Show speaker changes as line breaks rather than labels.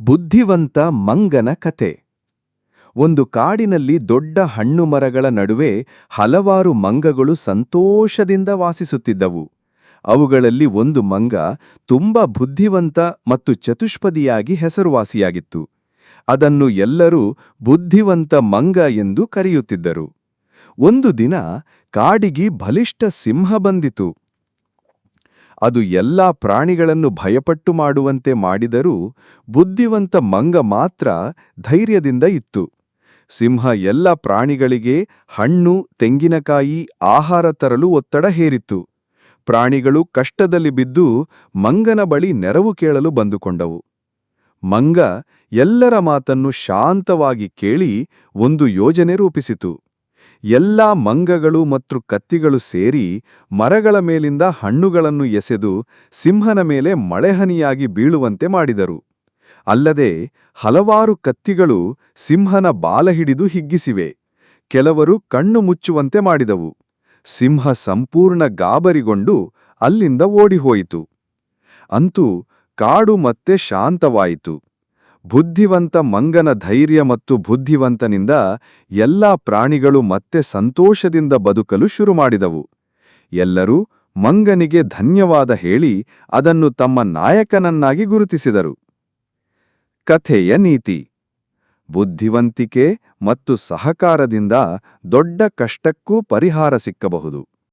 ಬುದ್ಧಿವಂತ ಮಂಗನ ಕತೆ. ಒಂದು ಕಾಡಿನಲ್ಲಿ ದೊಡ್ಡ ಹಣ್ಣು ಮರಗಳ ನಡುವೆ ಹಲವಾರು ಮಂಗಗಳು ಸಂತೋಷದಿಂದ ವಾಸಿಸುತ್ತಿದ್ದವು. ಅವುಗಳಲ್ಲಿ ಒಂದು ಮಂಗ ತುಂಬ ಬುದ್ಧಿವಂತ ಮತ್ತು ಚತುಷ್ಪದಿಯಾಗಿ ಹೆಸರುವಾಸಿಯಾಗಿತ್ತು. ಅದನ್ನು ಎಲ್ಲರೂ ಬುದ್ಧಿವಂತ ಮಂಗ ಎಂದು ಕರೆಯುತ್ತಿದ್ದರು. ಒಂದು ದಿನ ಕಾಡಿಗೆ ಬಲಿಷ್ಠ ಸಿಂಹ ಬಂದಿತು. ಅದು ಎಲ್ಲಾ ಪ್ರಾಣಿಗಳನ್ನು ಭಯಪಟ್ಟು ಮಾಡುವಂತೆ ಮಾಡಿದರೂ ಬುದ್ಧಿವಂತ ಮಂಗ ಮಾತ್ರ ಧೈರ್ಯದಿಂದ ಇತ್ತು. ಸಿಂಹ ಎಲ್ಲ ಪ್ರಾಣಿಗಳಿಗೆ ಹಣ್ಣು, ತೆಂಗಿನಕಾಯಿ, ಆಹಾರ ತರಲು ಒತ್ತಡ ಹೇರಿತ್ತು ಪ್ರಾಣಿಗಳು ಕಷ್ಟದಲ್ಲಿ ಬಿದ್ದು ಮಂಗನ ಬಳಿ ನೆರವು ಕೇಳಲು ಬಂದುಕೊಂಡವು. ಮಂಗ ಎಲ್ಲರ ಮಾತನ್ನು ಶಾಂತವಾಗಿ ಕೇಳಿ ಒಂದು ಯೋಜನೆ ರೂಪಿಸಿತು. ಎಲ್ಲಾ ಮಂಗಗಳು ಮತ್ತು ಕತ್ತಿಗಳು ಸೇರಿ ಮರಗಳ ಮೇಲಿಂದ ಹಣ್ಣುಗಳನ್ನು ಎಸೆದು ಸಿಂಹನ ಮೇಲೆ ಮಳೆಹನಿಯಾಗಿ ಬೀಳುವಂತೆ ಮಾಡಿದರು. ಅಲ್ಲದೆ ಹಲವಾರು ಕತ್ತಿಗಳು ಸಿಂಹನ ಬಾಲ ಹಿಡಿದು ಹಿಗ್ಗಿಸಿವೆ. ಕೆಲವರು ಕಣ್ಣು ಮುಚ್ಚುವಂತೆ ಮಾಡಿದವು. ಸಿಂಹ ಸಂಪೂರ್ಣ ಗಾಬರಿಗೊಂಡು ಅಲ್ಲಿಂದ ಓಡಿಹೋಯಿತು. ಅಂತೂ ಕಾಡು ಮತ್ತೆ ಶಾಂತವಾಯಿತು. ಬುದ್ಧಿವಂತ ಮಂಗನ ಧೈರ್ಯ ಮತ್ತು ಬುದ್ಧಿವಂತನಿಂದ ಎಲ್ಲಾ ಪ್ರಾಣಿಗಳು ಮತ್ತೆ ಸಂತೋಷದಿಂದ ಬದುಕಲು ಶುರುಮಾಡಿದವು. ಎಲ್ಲರೂ ಮಂಗನಿಗೆ ಧನ್ಯವಾದ ಹೇಳಿ ಅದನ್ನು ತಮ್ಮ ನಾಯಕನನ್ನಾಗಿ ಗುರುತಿಸಿದರು. ಕಥೆಯ ನೀತಿ. ಬುದ್ಧಿವಂತಿಕೆ ಮತ್ತು ಸಹಕಾರದಿಂದ ದೊಡ್ಡ ಕಷ್ಟಕ್ಕೂ ಪರಿಹಾರ ಸಿಕ್ಕಬಹುದು.